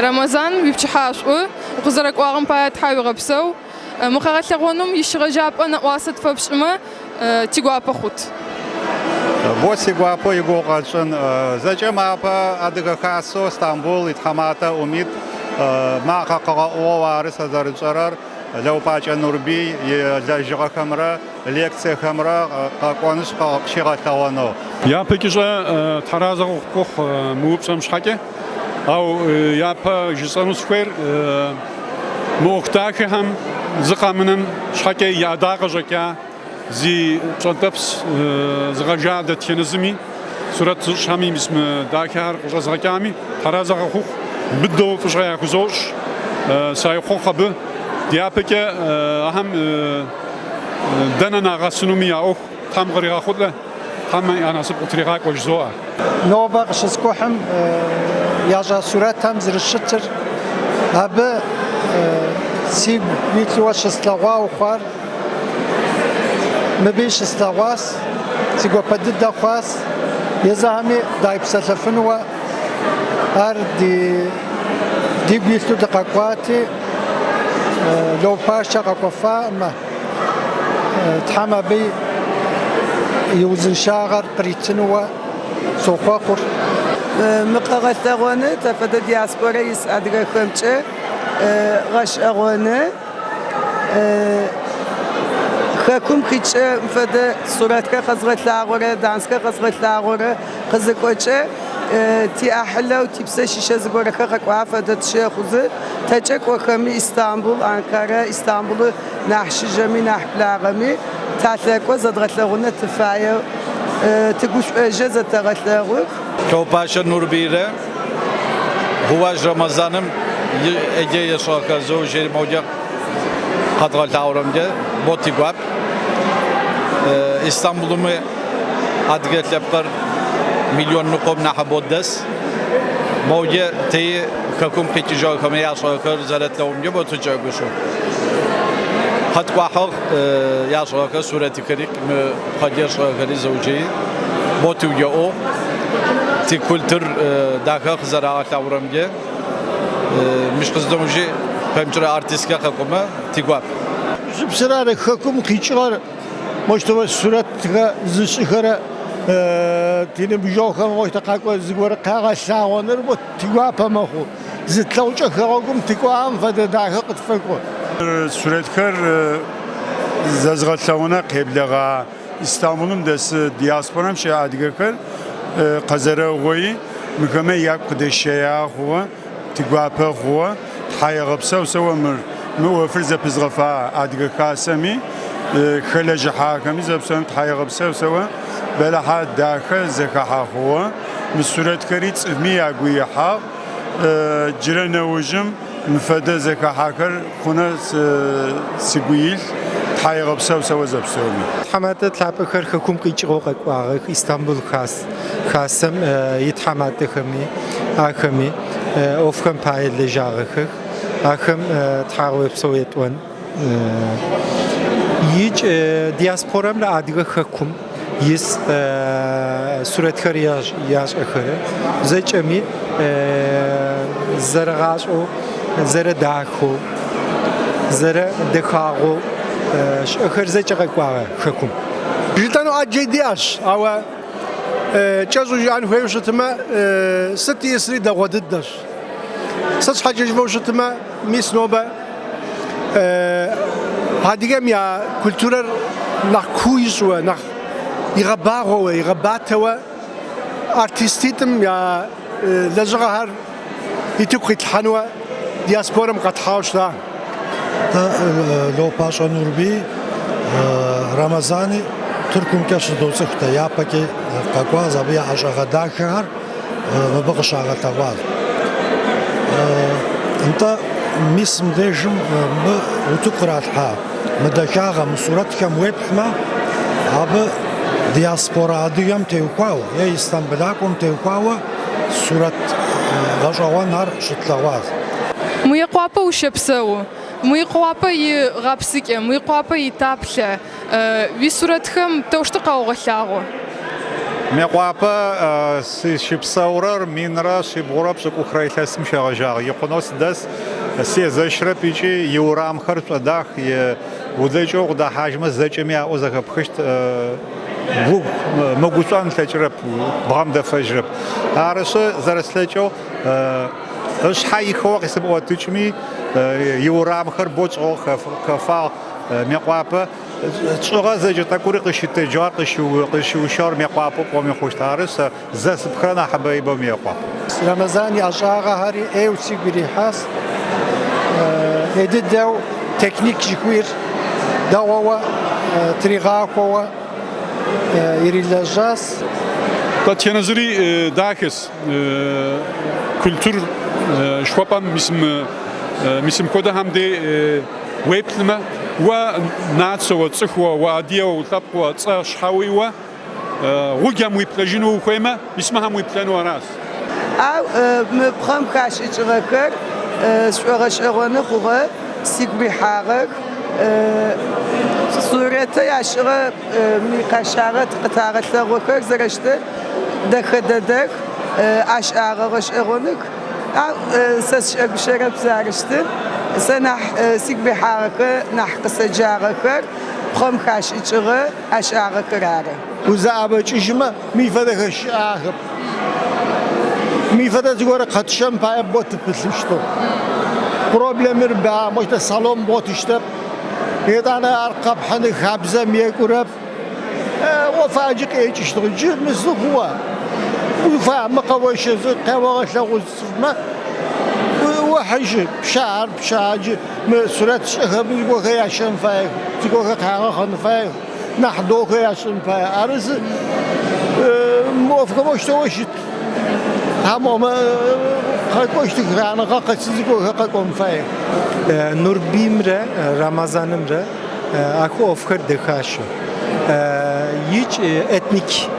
Рамазан уипчыхьашӏу укъызэрэкӏуагъым пае тхьау уигъэпсэу мы къэгъэлъэгъуэнум ищыгъэ жапӏэ нэӏуасэ тфэпшӏымэ тигуапэ хъут. Бо сигуапо игу къэщӏын зэкӏэ мапэ адыгэ хасо Стамбул итхьэматэ Умид макъэ къэгъэӏугъэу ары сэ зэрытщӏэрэр Лэупӏакӏэ Нурбий и лэжьыгъэхэмрэ лекциехэмрэ къэкӏуэнущ къыщигъэлъэгъуэнэу. Япэкӏыщӏэ таразэ къухъухъ мыупщӏэм щхьэкӏэ, ау япэ жысӏэну схуейр او یاپا جسانو سکویر موختاخ هم زقامنن شحکه یاداغ جکا زی چانتپس زغجا دتینزمی صورت شامی بسم داکار قزاکامی ترازا خوخ بدو فشای خوزوش سای خوخبه دیاپکه هم دنا ناغاسنومی او تام غریغا خود له هم انا سب طريقه وجزوه نوبه قشسكوحم яжа суретам зырышытыр абы си витлуа шыстагъуа ухъуар мыбы шыстагъуас си гуапэ дыдэ хъуас езыхьэми дайпсэлъэфынуэ ар ди дигу илъу дыкъэкӏуати лэупашэ къэкӏуэфаӏымэ тхьэм абы и узыншагъэр къритынууэ сохъуэхъур მყღასაღონე თაფადა დიასპორაის ადგახემჭე ღაშაღონე Хакум хиче феде суратка хазгатлагора, данска хазгатлагора, хазыкоче ти ахла у типсе шише згора хаква феде тше хузы. Тачек вахами İstanbul, Ankara, İstanbul'u nahşijemi, nahplağımı tatlakwa zadgatlarına tıfaya tıguş öje zatgatlarına Kavpaşa Nurbire, Huvaj Ramazanım, Ege'ye sokazı, Jerim Hoca, Kadral Tavrımca, Botigap, ee, İstanbul'umu adget yapar milyon nukom nahaboddes. Mavge teyi kakum kitijo kamaya sokar zaletle umge botuca gushu. Hat vahal e, ya sokar sureti karik mi hadir sokari zavciyi botuca o ti kultur e, daxa xizara axavramge e, mishqizdumji pemchira artistka xaquma tigwap Zipsirare xakum qichqar moştova suratga zishxara e, tini bujoxam moşta qaqwa zigwara qaqa shaqonar bu tigwapa maxu zitlaucha xaqum tikwam fada daxa qitfaku Suretxar zazğatlavına qeblağa İstanbul'un desi diasporam şey adigakar قزره غوي مكما ياك دشيا هو تقوابه هو حي غبسه وسوى مر مو فرزة بزغفاء عدق كاسمي خلج حاكمي زبسون حي غبسه وسوى بلا حد داخل زكاها هو من سورة كريت مي أقوي حاق جرنا وجم مفدا زكاها كر خنا سقويل حقیقه بسو سو زب سومی حماده تلاب خر خکم کی چی قوق قاغ استانبول خاص خاصم یت حماده خمی اخمی افخم پایل لجاغه اخم تحاو بسو یتون یج دیاسپورم ل ادیگه خکم یس سورتخر یاش یاش اخره زچمی زرغاش او زره داخو زره دخاغو خرزه چقکواره خکم جیتانو آجی دیاش او چازو جان هویوشتما ستی اسری دغودد داش سس حاجج بوشتما میس نوبه هادیگم یا کلتورر nach Kuis oder nach ihrer Baro, ihrer Batewa, Artistitem, ja, Lezera Har, die Tukrit Hanwa, Diasporam Kathausch da. لو پاشا نوربی رمضانی ترکم کش دوسه کتا یا پکی قاقواز ابی عشاق داخر مبقش آغا تغوال انت میسم دیجم م وتقرات ها مدشاغا مصورت كم ويب حما اب دياسبورا ديام تيوكاو يا استنبلاكم تيوكاو صورت غشوان هر شتلغواز Мыекъуапэ ущэпсэу, мыекъуапэ игъэпсыкӏэ, мыекъуапэ итаплъэ, уисурэтхэм тэущтэ къаугъэлъагъо. Мекъуапэ э, сищыпсэурэр минрэ шъибгъурэ пшӏыкӏухрэ илъэсым щегъэжьагъ. Икъунэу сыдэс сезэщрэп икӏи иурамхэр шӏодах, удзэкӏэу къыдахьажьмэ зэкӏэми аӏо зэхэпхыщт э, гугу мэгушӏуэн лъэкӏырэп, бгъэм дэфэжьырэп. Арышъы зэрэслъэкӏэу Ës haj xor se bo tüçmi yuram xer boç o kafa meqwapı çığa zece takuri qışıtte jar qışı qışı şar meqwapı qomi xoştarıs zas bxrana habay bo meqwap. Ramazan yaşağa hari ev sigiri has e, edid dev teknik jikuir davava e, trigakova e, irilajaz. Ta çenazuri dakis дахес культур швапам мисм мисм кода хамде веплма ва нацо цхва ва адио тапва ца шхауиwa гугам виплажину хуема мисмахам виплану арас Ау мыпхъэм хашӏыкӏыгъэхэр шӏогъэшӏэгъоны хъугъэ сигу рихьагъэх. Сурэтэ яшӏыгъэ микъэшагъэ къытагъэлъэгъохэр зэрэщты дэхэ дэдэх أشعار غش إغنك سس شرب سارشت سنح سيك بحارك نحق سجارك خم خاش إشغ أشعار كرارة وزعب إشما ميفدك أشعار ميفدك زغور قطشم پای بوت پسشتو problemir ba moşta salon bot işte yedane arkap hani kabze miye kurap o facik eç işte cümlesi huva ويفهمك واش انت واش تسمى وحج بشعر بشعر سرات شهب يقولك يا شنفايك تقولك تعالى خنفايك نحضوك يا شنفايك أرز موافقة واش توشت تمام kalkoştuk yani kakasızlık o kaka konfay. Nur bimre Ramazanımre akı ofkar dekaşo. Hiç etnik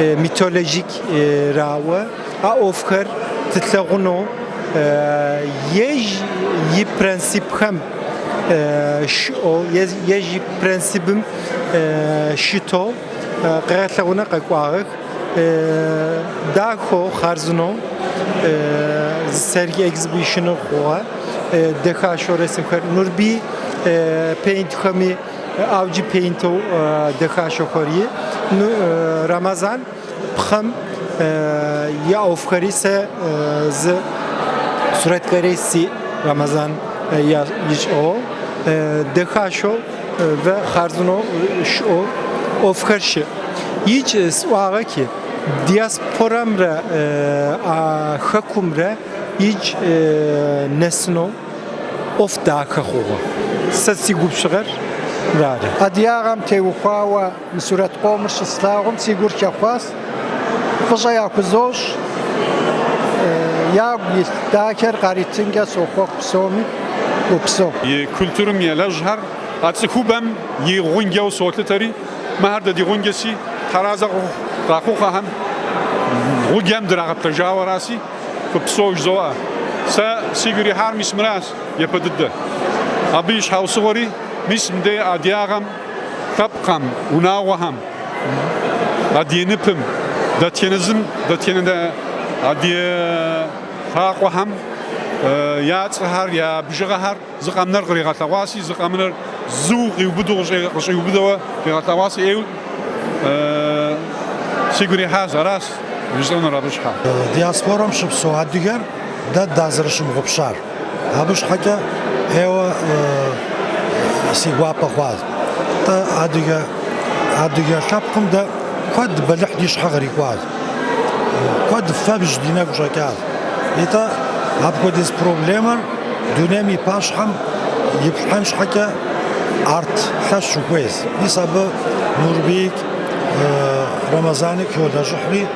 e, mitolojik e, rawa a ofher të të lëgëno e, jesh prinsip hem o jesh një prinsipim shito qërë të lëgëna qëkuarëk da xo xarzuno sergi exhibition'u xo deha şoresim nurbi paint xami khami avcı painto deka şokori ramazan pxam ya ofkari se z suret karesi ramazan ya iş o. Deka şo ve xarzno şo ofkarşı hiç swaga ki diasporamre دارێ ئەدیاغم تێوخواوە سوورەت قۆمش سلاغم چی گورکە خواست فژە یاکو زۆش یا داکر قاریتنگە سۆخۆ پسۆمی و پسۆ کولتورم یە لەژ هەر ئاچ خوبم یی غونگە و سۆتەری مە هەر دەدی غونگەسی تەرازە ڕاخۆخە هەم غوگەم دراغەت تەژاوە ڕاستی بە پسۆش زۆوە سە سیگوری هەرمی سمراس یەپەددە ئەبیش هاوسوەری мисмде адиагам тапкам унавахам адиенипм датенизм датенде адие хақвахам я цхар я бжгахар зqamnar qriqatlawasi zqamnar zu qiyubdu qiyubdu qriqatlawasi ew сигури хазарас визон рабышха диаспорам шыпсо адыгер да سواب خواز تا عدویا عدویا شب کم دا خود بلح دیش حقری خواز خود فبش دینا گوشا کاز ایتا هب خود از پروبلیمر دونمی پاش هم یبحمش حکا ارت حش شکویز نیسا به نوربیک رمضانی که دا جحری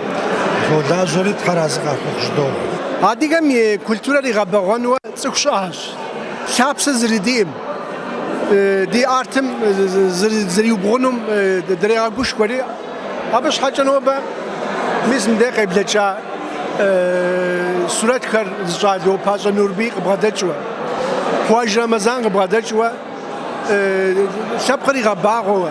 دا جوری تحرازی قرد خوش دور Adigam kultura riga bagwan wa tsukshaash. Shapsa zridim. دي ارتم زري بغنم دريغا قوش كوري ابش حاجه نوبه ميزم دقيقه بلاتشا صورت خر زادو باشا نوربي قبغدتشوا خواج رمضان قبغدتشوا سبقري غباغوا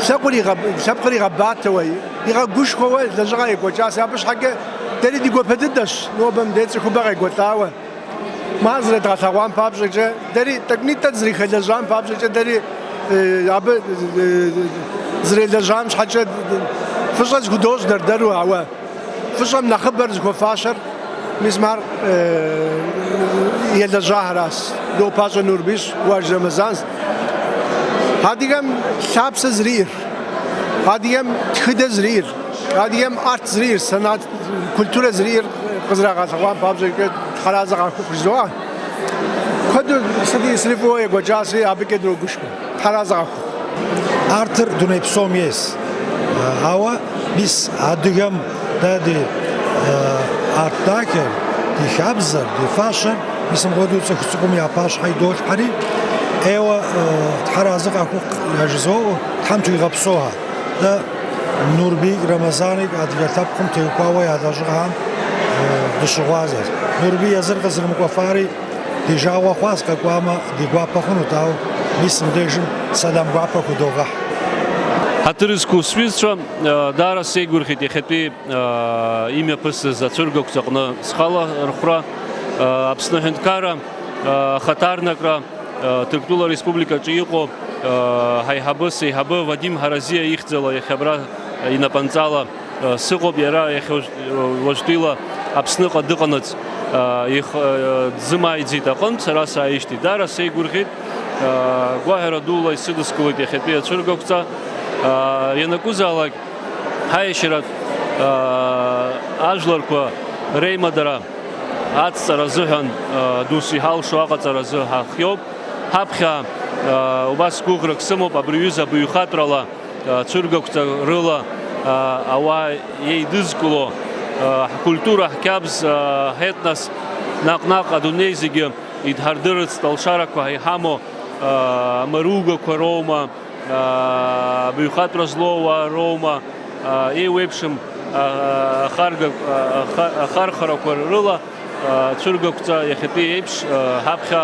سبقري غب سبقري غباتوا يغا قوش كوا لجغا يكوا جاس ابش حاجه تري دي قبددش نوبه مديتش خبغا يقوتاوا Mazret gathawan papşekçe deri teknitet zrihelejan papşekçe deri e, abı e, zrihelejan şhaçe fışaç gudoz der deru awa. Fışam nakhaber zko faşer mizmar yelde e, jahras do paşa nurbiş var Ramazan. Hadigem şapse zrir. Hadigem tıhide zrir. Hadigem art zrir, sanat, kültüre zrir. Kızra gathawan papşekçe хьэразэ къахуфыжа. Куэду сыди срифӏыуэ екӏуэкӏаси абыкӏэ дрогушхуэ. Хьэразэ къаху. артыр дуней псом ес. Ауэ мис адыгэм дэ ди арт дахэр, ди хабзэр, ди фащэр, мисым хуэдэу цӏыху цӏыкӏум я пащхьэ идолъхьэри, ӏейуэ тхьэразы къаху яжызоӏэу тхьэм туигъэпсэуэ. Дэ Нурбий Рамазаник адыгэ دسوغاز است نوربی ازر قصر مکوفاری دیجا و خواست که گواما دیگوا پخونو تاو میسم دیجم سدم گوا پخو Hatırız kusviz şu dara seygur hiti hiti e, imya pısız atırgı kutakna skala rıhra e, apsna hendkara e, hatarnakra Türktula Respublika çıyıqo hayhabı seyhabı Vadim Haraziya ihtzala yahebra inapanzala sıqob yara yahevajtila Аԥсныҟа дыҟанаҵ дзымааиӡеит аҟынтә сара сааишьҭит. Даара сеигәырӷьеит гәаҳәара дула исыдыскылоит иахьатәи ацәыргақәҵа ианакәызаалак ҳаиашьаратә ажәларқәа реимадара ацҵара азыҳәан дус иҳалшо аҟаҵаразы ҳахиоуп. ҳаԥхьа убас гәыӷрак сымоуп абри ҩыза быҩхатәрала цәыргақәҵа рыла ауаа еидызкыло ҳкультура, ҳқьабз, ҳетнос наҟ-наҟ адунеи зегьы идҳардырырц алшарақәа иҳамоу амаругақәа роума, быҩхатәра злоу ауаа роума, еиуеиԥшым ахархарақәа рыла цәыргақәҵа иахьатәи еиԥш ҳаԥхьа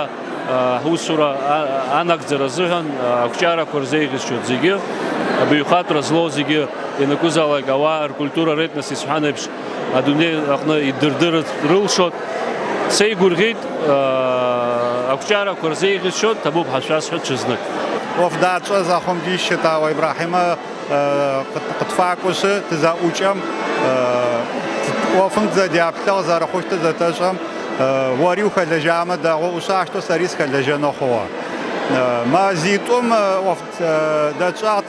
ҳусура анагӡара азыҳәан ақәҷарақәа рзеиӷьасшьоит зегьы абаҩхатәра злоу зегьы ианакәызаалак ауаа ркультура ретнос исҳәан еиԥш адунеи аҟны идырдырырц рылшот сеигәырӷьеит ақәҷарақәа рзеиӷьасшьоит ҭабуп ҳашәасҳәа ҽазнык Офдацӏэ захъумди щытауэ Ибрахьимэ къытфакӏуэщы тызэӏукӏэм ӏуэфым зэдяплъэу зэрыхъущтыр зэтэщӏэм уэри ухэлэжьамэ дэгъуэ وەری خەلەژامە داغۆ وسااشتە سەریسکە لەژە نەخۆوە. ما زیتۆم دەچات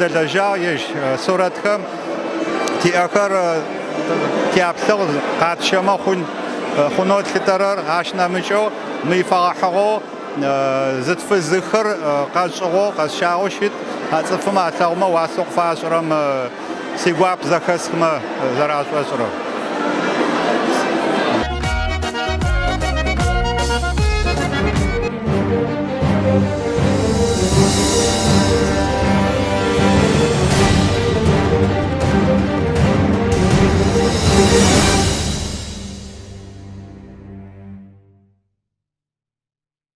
دەلەژا یش سورەتکەم تیەکەر تیاپتەڵ قاتشەمە خون خونۆت لتەرەر هاشنامچۆ میفاحەغۆ زتفزخر قەچغۆ قەشاوشیت هەچفم ئاتەڵمە واسۆق فاشڕم سیگواب زەخەسمە زەراشوەشرە.